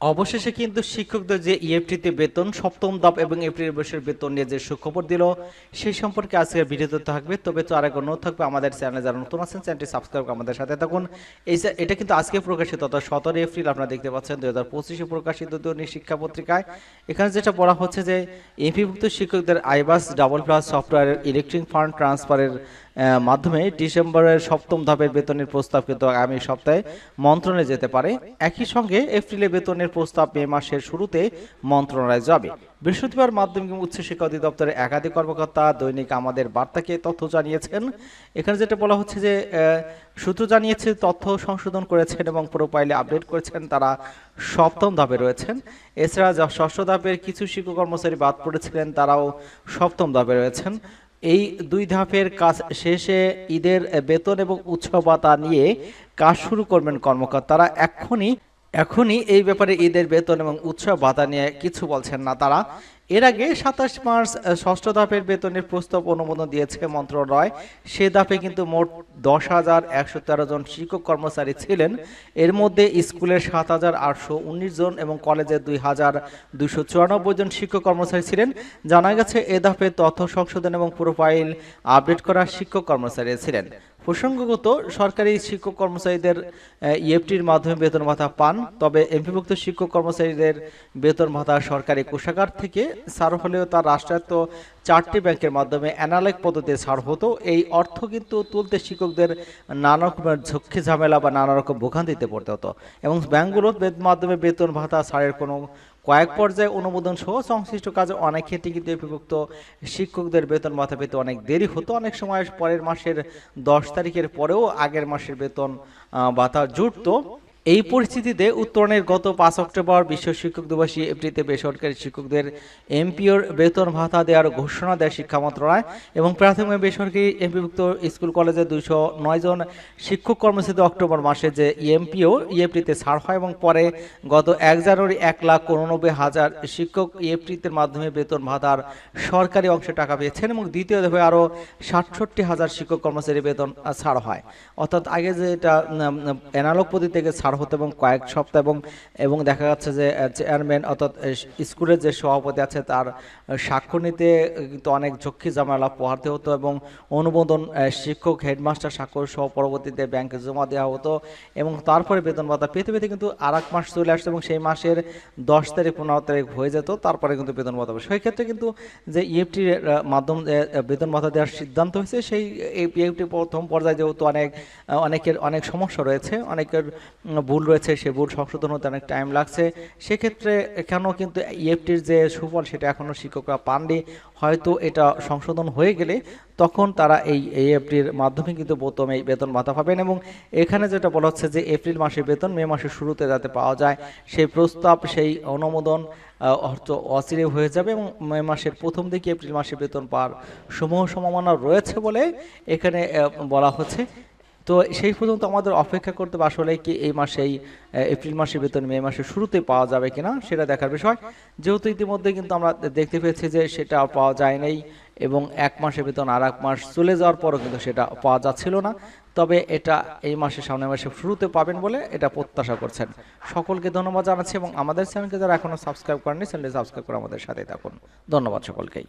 অবশেষে কিন্তু শিক্ষকদের যে ইএফটিতে বেতন, সপ্তম ধাপ এবং এপ্রিল মাসের বেতন নিয়ে যে সুখবর দিল, সেই সম্পর্কে আজকের ভিডিওতে থাকবে। তবে তো আরেক অনুরোধ থাকবে আমাদের চ্যানেলে যারা নতুন আছেন, চ্যানেলটি সাবস্ক্রাইব আমাদের সাথে থাকুন। এই এটা কিন্তু আজকে প্রকাশিত, অর্থাৎ সতেরো এপ্রিল আপনারা দেখতে পাচ্ছেন দুই হাজার পঁচিশে প্রকাশিত দৈনিক শিক্ষা পত্রিকায় এখানে যেটা বলা হচ্ছে যে, এমপিভুক্ত শিক্ষকদের আইবাস ডাবল প্লাস সফটওয়্যারের ইলেকট্রিক ফান্ড ট্রান্সফারের মাধ্যমে ডিসেম্বরের সপ্তম ধাপের বেতনের প্রস্তাব কিন্তু আগামী সপ্তাহে মন্ত্রণে যেতে পারে। একই সঙ্গে এপ্রিলে বেতনের প্রস্তাব মে মাসের শুরুতে মন্ত্রণালয়ে যাবে। বৃহস্পতিবার মাধ্যমিক এবং উচ্চশিক্ষা অধিদপ্তরের একাধিক কর্মকর্তা দৈনিক আমাদের বার্তাকে তথ্য জানিয়েছেন। এখানে যেটা বলা হচ্ছে যে সূত্র জানিয়েছে, তথ্য সংশোধন করেছেন এবং প্রোফাইলে আপডেট করেছেন তারা সপ্তম ধাপে রয়েছেন। এছাড়া যা ষষ্ঠ ধাপের কিছু শিক্ষক কর্মচারী বাদ পড়েছিলেন, তারাও সপ্তম ধাপে রয়েছেন। এই দুই ধাপের কাজ শেষে ঈদের বেতন এবং উৎসব নিয়ে কাজ শুরু করবেন কর্মকর্তারা। এখনই এখনই এই ব্যাপারে ঈদের বেতন এবং উৎসব ভাতা নিয়ে কিছু বলছেন না তারা। এর আগে সাতাশ মার্চ ষষ্ঠ ধাপের বেতনের প্রস্তাব অনুমোদন দিয়েছে মন্ত্রণালয়। সে ধাপে কিন্তু মোট দশ হাজার একশো তেরো জন শিক্ষক কর্মচারী ছিলেন। এর মধ্যে স্কুলের সাত হাজার আটশো উনিশ জন এবং কলেজের দুই হাজার দুশো চুরানব্বই জন শিক্ষক কর্মচারী ছিলেন। জানা গেছে, এ ধাপে তথ্য সংশোধন এবং প্রোফাইল আপডেট করা শিক্ষক কর্মচারী ছিলেন। প্রসঙ্গগত, সরকারি শিক্ষক কর্মচারীদের ইএফটির মাধ্যমে বেতন ভাতা পান, তবে এমপিভুক্ত শিক্ষক কর্মচারীদের বেতন ভাতা সরকারি কোষাগার থেকে ছাড় হলেও তার রাষ্ট্রায়ত্ত চারটি ব্যাংকের মাধ্যমে অ্যানালগ পদ্ধতিতে ছাড় হতো। এই অর্থ কিন্তু তুলতে শিক্ষকদের নানা রকমের ঝক্কি, ঝামেলা বা নানা রকম ভোগান্তিতে পড়তে হতো। এবং ব্যাংকগুলোর মাধ্যমে বেতন ভাতা ছাড়ের কোনো কয়েক পর্যায়ে অনুমোদন সহ সংশ্লিষ্ট কাজে অনেক ক্ষেত্রে কিন্তু এপিভুক্ত শিক্ষকদের বেতন মাথা পেতে অনেক দেরি হতো। অনেক সময় পরের মাসের দশ তারিখের পরেও আগের মাসের বেতন ভাতা জুটতো। এই পরিস্থিতিতে উত্তরণের গত পাঁচ অক্টোবর বিশ্ব শিক্ষক দিবসে এপ্রিলতে বেসরকারি শিক্ষকদের এমপিওর বেতন ভাতা দেওয়ার ঘোষণা দেয় শিক্ষা মন্ত্রণালয় এবং প্রাথমিক বেসরকারি এমপিভুক্ত স্কুল কলেজে দুইশো নয় জন শিক্ষক কর্মসূচিতে অক্টোবর মাসে যে ইএমপিও ইএফটিতে ছাড় হয় এবং পরে গত এক জানুয়ারি এক লাখ উননব্বই হাজার শিক্ষক ইএফটিতে মাধ্যমে বেতন ভাতার সরকারি অংশে টাকা পেয়েছেন এবং দ্বিতীয় ধাপে আরও সাতষট্টি হাজার শিক্ষক কর্মচারী বেতন ছাড় হয়। অর্থাৎ আগে যেটা অ্যানালগ পদ্ধতি থেকে ছাড় হতো এবং কয়েক সপ্তাহ এবং এবং দেখা যাচ্ছে যে চেয়ারম্যান অর্থাৎ স্কুলের যে সভাপতি আছে, তার স্বাক্ষর নিতে কিন্তু অনেক ঝক্কি ঝামেলা পোহাতে হতো এবং অনুমোদন শিক্ষক হেডমাস্টার স্বাক্ষর সহ পরবর্তীতে ব্যাংকে জমা দেওয়া হতো এবং তারপরে বেতন ভাতা পেতে পেতে কিন্তু আর এক মাস চলে আসতো এবং সেই মাসের দশ তারিখ, পনেরো তারিখ হয়ে যেত, তারপরে কিন্তু বেতন ভাতা সেই ক্ষেত্রে কিন্তু যে ইএফটির মাধ্যম বেতন ভাতা দেওয়ার সিদ্ধান্ত হয়েছে, সেই ইএফটি প্রথম পর্যায়ে যেহেতু অনেক অনেকের অনেক সমস্যা রয়েছে, অনেকের ভুল রয়েছে, সে ভুল সংশোধন হতে অনেক টাইম লাগছে। সেক্ষেত্রে কেন কিন্তু ইএফটির যে সুফল, সেটা এখনও শিক্ষকরা পাননি। হয়তো এটা সংশোধন হয়ে গেলে তখন তারা এই এএফটির মাধ্যমে কিন্তু প্রথম এই বেতন ভাতা পাবেন এবং এখানে যেটা বলা হচ্ছে যে এপ্রিল মাসের বেতন, মে মাসের শুরুতে যাতে পাওয়া যায়, সেই প্রস্তাব, সেই অনুমোদন অর্থ অচিরে হয়ে যাবে এবং মে মাসের প্রথম দিকে এপ্রিল মাসে বেতন পাওয়ার সমূহ সম্ভাবনা রয়েছে বলে এখানে বলা হচ্ছে। তো সেই পর্যন্ত আমাদের অপেক্ষা করতে হবে আসলে কি এই মাসেই এপ্রিল মাসের বেতন মে মাসের শুরুতে পাওয়া যাবে কিনা সেটা দেখার বিষয়। যেহেতু ইতিমধ্যে কিন্তু আমরা দেখতে পেয়েছি যে সেটা পাওয়া যায় নাই এবং এক মাসের বেতন আর এক মাস চলে যাওয়ার পরও কিন্তু সেটা পাওয়া যাচ্ছিল না। তবে এটা এই মাসে সামনের মাসে শুরুতে পাবেন বলে এটা প্রত্যাশা করছেন। সকলকে ধন্যবাদ জানাচ্ছি এবং আমাদের চ্যানেলকে যারা এখনও সাবস্ক্রাইব করেননি, চ্যানেলটি সাবস্ক্রাইব করে আমাদের সাথে থাকুন। ধন্যবাদ সকলকেই।